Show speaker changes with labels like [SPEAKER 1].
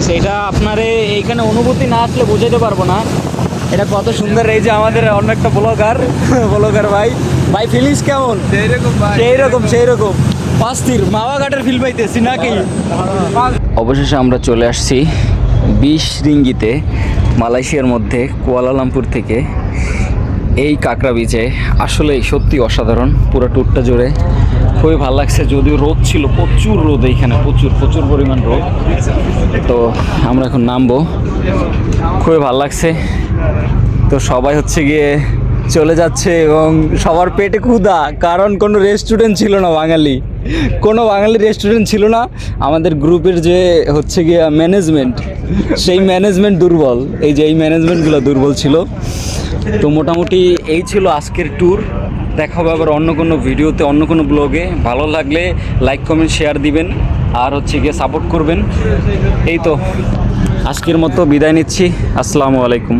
[SPEAKER 1] Feelings এটা আপনারে এইখানে অনুভূতি না আসলে বোঝাতে পারব না। এটা কত সুন্দর এই যে আমাদের অন্য একটা ব্লগার ব্লগার ভাই। ভাই ফিলিংস কেমন? সেই রকম সেই রকম পাস্তির মাওয়া ঘাটের ফিল পাইতেছি নাকি? অবশেষে আমরা চলে আসছি বিশ রিঙ্গিতে মালয়েশিয়ার মধ্যে কুয়ালালামপুর থেকে। এই কাঁকড়া বিচে আসলে সত্যি অসাধারণ পুরো ট্যুরটা জুড়ে। খুবই ভালো লাগছে। যদিও রোদ ছিল, প্রচুর রোদ এইখানে, প্রচুর প্রচুর পরিমাণ রোদ। তো আমরা এখন নামবো। খুবই ভালো লাগছে। তো সবাই হচ্ছে গিয়ে চলে যাচ্ছে এবং সবার পেটে ক্ষুধা, কারণ কোনো রেস্টুরেন্ট ছিল না বাঙালি। কোনো বাঙালি রেস্টুরেন্ট ছিল না। আমাদের গ্রুপের যে হচ্ছে গিয়ে ম্যানেজমেন্ট সেই ম্যানেজমেন্ট দুর্বল। এই যে এই ম্যানেজমেন্টগুলো দুর্বল ছিল। তো মোটামুটি এই ছিল আজকের ট্যুর দেখা হবে আবার অন্য কোনো ভিডিওতে, অন্য কোনো ব্লগে। ভালো লাগলে লাইক কমেন্ট শেয়ার দিবেন। আর হচ্ছে গিয়ে সাপোর্ট করবেন। এই তো, আজকের মতো বিদায় নিচ্ছি। আসসালামু আলাইকুম।